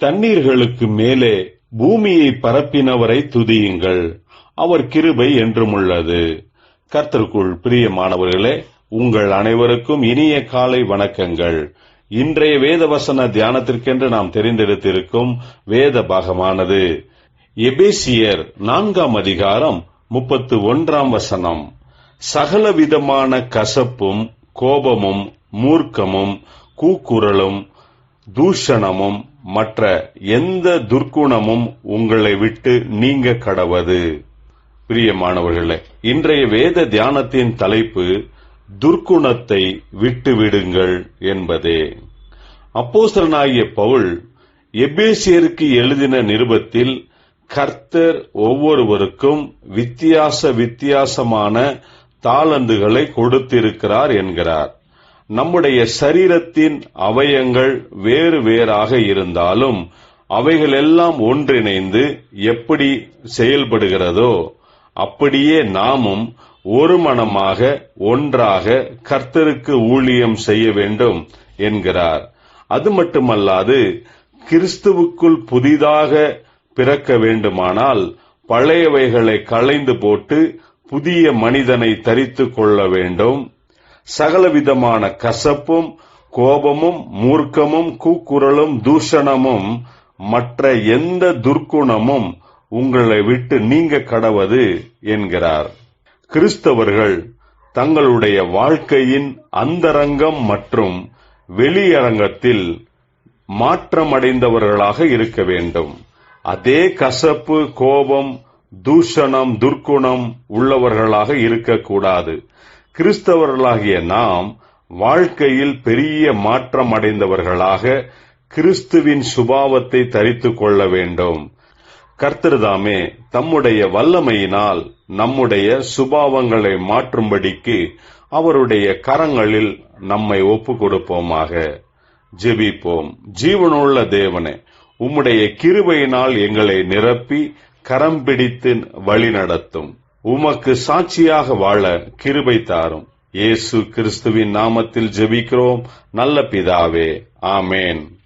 தண்ணீர்களுக்கு மேலே பூமியை பரப்பினவரை துதியுங்கள். அவர் கிருபை என்றும் உள்ளது கர்த்தருக்குள் பிரியமானவர்களே உங்கள் அனைவருக்கும் இனிய காலை வணக்கங்கள். இன்றைய வேத வசன தியானத்திற்கென்று நாம் தெரிந்தெடுத்திருக்கும் வேத பாகமானது எபேசியர் நான்காம் அதிகாரம் முப்பத்து ஒன்றாம் வசனம். சகலவிதமான கசப்பும் கோபமும் மூர்க்கமும் கூக்குரலும் தூஷணமும் மற்ற எந்த துர்க்குணமும் உங்களை விட்டு நீங்க கடவது. பிரியமானவர்களே இன்றைய வேத தியானத்தின் தலைப்பு துர்க்குணத்தை விட்டுவிடுங்கள் என்பதே. அப்போசரனாகிய பவுல் எபேசியருக்கு எழுதின நிருபத்தில் கர்த்தர் ஒவ்வொருவருக்கும் வித்தியாச வித்தியாசமான தாளந்துகளை கொடுத்திருக்கிறார் என்கிறார். நம்முடைய சரீரத்தின் அவயங்கள் வேறு வேறாக இருந்தாலும் அவைகள் எல்லாம் ஒன்றிணைந்து எப்படி செயல்படுகிறதோ அப்படியே நாமும் ஒரு மனமாக ஒன்றாக கர்த்தருக்கு ஊழியம் செய்ய வேண்டும் என்கிறார். அது மட்டுமல்லாது கிறிஸ்துவுக்குள் புதிதாக பிறக்க வேண்டுமானால் பழையவைகளை களைந்து போட்டு புதிய மனிதனை தரித்து கொள்ள வேண்டும். சகலவிதமான கசப்பும் கோபமும் மூர்க்கமும் கூக்குரலும் தூஷணமும் மற்ற எந்த துர்க்குணமும் உங்களை விட்டு நீங்க கடவது என்கிறார். கிறிஸ்தவர்கள் தங்களுடைய வாழ்க்கையின் அந்தரங்கம் மற்றும் வெளியரங்கத்தில் மாற்றமடைந்தவர்களாக இருக்க வேண்டும். அதே கசப்பு கோபம் தூஷணம் துர்க்குணம் உள்ளவர்களாக இருக்கக்கூடாது. கிறிஸ்தவர்களாகிய நாம் வாழ்க்கையில் பெரிய மாற்றம் அடைந்தவர்களாக கிறிஸ்துவின் சுபாவத்தை தரித்துக் கொள்ள வேண்டும். கர்த்தர்தாமே தம்முடைய வல்லமையினால் நம்முடைய சுபாவங்களை மாற்றும்படிக்கு அவருடைய கரங்களில் நம்மை ஒப்பு கொடுப்போமாக ஜெபிப்போம். ஜீவனுள்ள தேவனே உம்முடைய கிருபையினால் எங்களை நிரப்பி கரம் பிடித்து வழி நடத்தும் உமக்கு சாட்சியாக வாழ கிருபை தாரும். இயேசு கிறிஸ்துவின் நாமத்தில் ஜெபிக்கிறோம். நல்ல பிதாவே ஆமேன்.